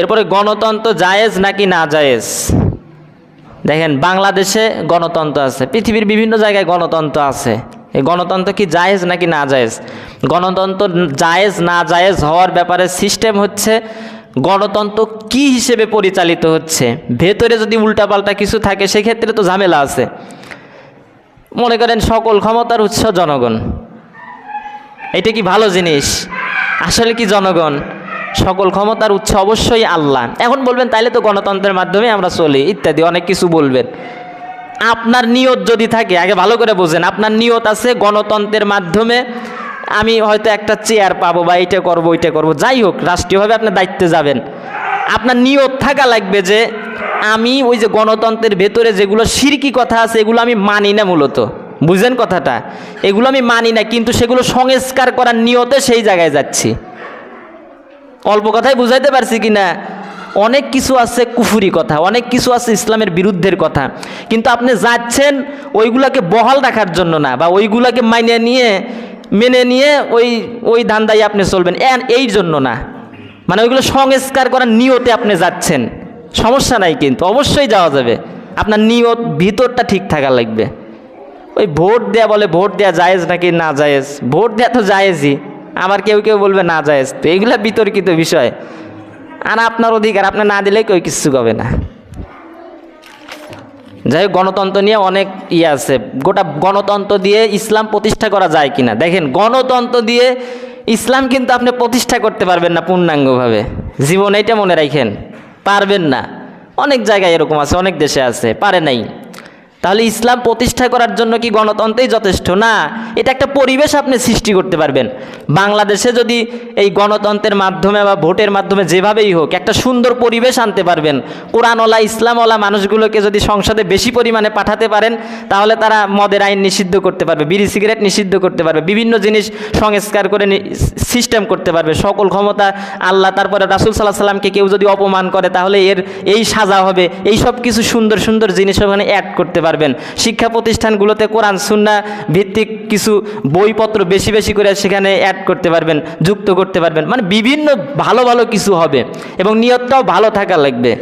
এরপরে গণতন্ত্র জায়েজ নাকি না জায়েজ? দেখেন, বাংলাদেশে গণতন্ত্র আছে, পৃথিবীর বিভিন্ন জায়গায় গণতন্ত্র আছে। এই গণতন্ত্র কি জায়েজ নাকি না জায়েজ? গণতন্ত্র জায়েজ না জায়েজ হওয়ার ব্যাপারে সিস্টেম হচ্ছে গণতন্ত্র কি হিসেবে পরিচালিত হচ্ছে? ভেতরে যদি উল্টাপাল্টা কিছু থাকে, সেক্ষেত্রে তো ঝামেলা আছে। মনে করেন সকল ক্ষমতার উৎস জনগণ। এটা কি ভালো জিনিস? আসলে কি জনগণ? সকল ক্ষমতার উৎস অবশ্যই আল্লাহ। এখন বলবেন, তাইলে তো গণতন্ত্রের মাধ্যমে আমরা চলি, ইত্যাদি, অনেক কিছু বলবেন। আপনার নিয়ত যদি থাকে, আগে ভালো করে বোঝেন, আপনার নিয়ত আছে গণতন্ত্রের মাধ্যমে আমি হয়তো একটা চেয়ার পাবো বা এইটা করব, ওইটা করব, যাই হোক, রাষ্ট্রীয়ভাবে আপনার দায়িত্বে যাবেন। আপনার নিয়ত থাকা লাগবে যে, আমি ওই যে গণতন্ত্রের ভেতরে যেগুলো সিরকি কথা আছে, এগুলো আমি মানি না মূলত। বুঝেন কথাটা? এগুলো আমি মানি না, কিন্তু সেগুলো সংস্কার করার নিয়তে সেই জায়গায় যাচ্ছি। অল্প কথাই বুঝাইতে পারছি কি না অনেক কিছু আছে কুফুরি কথা, অনেক কিছু আছে ইসলামের বিরুদ্ধের কথা। কিন্তু আপনি যাচ্ছেন ওইগুলাকে বহাল রাখার জন্য না, বা ওইগুলাকে মাইনে নিয়ে, মেনে নিয়ে ওই ওই ধান্দাই আপনি চলবেন। এই জন্য না। মানে ওইগুলো সংস্কার করার নিয়তে আপনি যাচ্ছেন। সমস্যা নাই কিন্তু, অবশ্যই যাওয়া যাবে। আপনার নিয়ত, ভিতরটা ঠিক থাকা লাগবে। ওই ভোট দেয়া বলে ভোট দেয়া জায়েজ নাকি না জায়েজ? ভোট দেয়া তো জায়েজই। আবার কেউ কেউ বলবে, না জায়েজ। তো এগুলা বিতর্কিত বিষয়। আর আপনার অধিকার, আপনি না দিলে কেউ কিছু হবে না। যাই হোক, গণতন্ত্র নিয়ে অনেক ইয়ে আছে। গোটা গণতন্ত্র দিয়ে ইসলাম প্রতিষ্ঠা করা যায় কিনা? দেখেন, গণতন্ত্র দিয়ে ইসলাম কিন্তু আপনি প্রতিষ্ঠা করতে পারবেন না পূর্ণাঙ্গভাবে। জীবন এইটা মনে রাখেন, পারবেন না। অনেক জায়গায় এরকম আছে, অনেক দেশে আছে, পারে নাই। তাহলে ইসলাম প্রতিষ্ঠা করার জন্য কি গণতন্ত্রই যথেষ্ট? না। এটা একটা পরিবেশ আপনি সৃষ্টি করতে পারবেন। বাংলাদেশে যদি এই গণতন্ত্রের মাধ্যমে বা ভোটের মাধ্যমে যেভাবেই হোক একটা সুন্দর পরিবেশ আনতে পারবেন, কোরআনওয়ালা, ইসলামওয়ালা মানুষগুলোকে যদি সংসদে বেশি পরিমাণে পাঠাতে পারেন, তাহলে তারা মদের আইন নিষিদ্ধ করতে পারবে, বিড়ি, সিগারেট নিষিদ্ধ করতে পারবে, বিভিন্ন জিনিস সংস্কার করে সিস্টেম করতে পারবে, সকল ক্ষমতা আল্লাহ, তারপরে রাসুল সাল্লাহ সাল্লামকে কেউ যদি অপমান করে, তাহলে এর এই সাজা হবে, এই সব কিছু সুন্দর সুন্দর জিনিস ওখানে অ্যাড করতে পারবেন। শিক্ষা প্রতিষ্ঠানগুলোতে কোরআন, সুন্না ভিত্তিক কিছু বইপত্র বেশি বেশি করে সেখানে অ্যাড করতে পারবেন, যুক্ত করতে পারবেন। মানে বিভিন্ন ভালো ভালো কিছু হবে এবং নিয়তটাও ভালো থাকা লাগবে।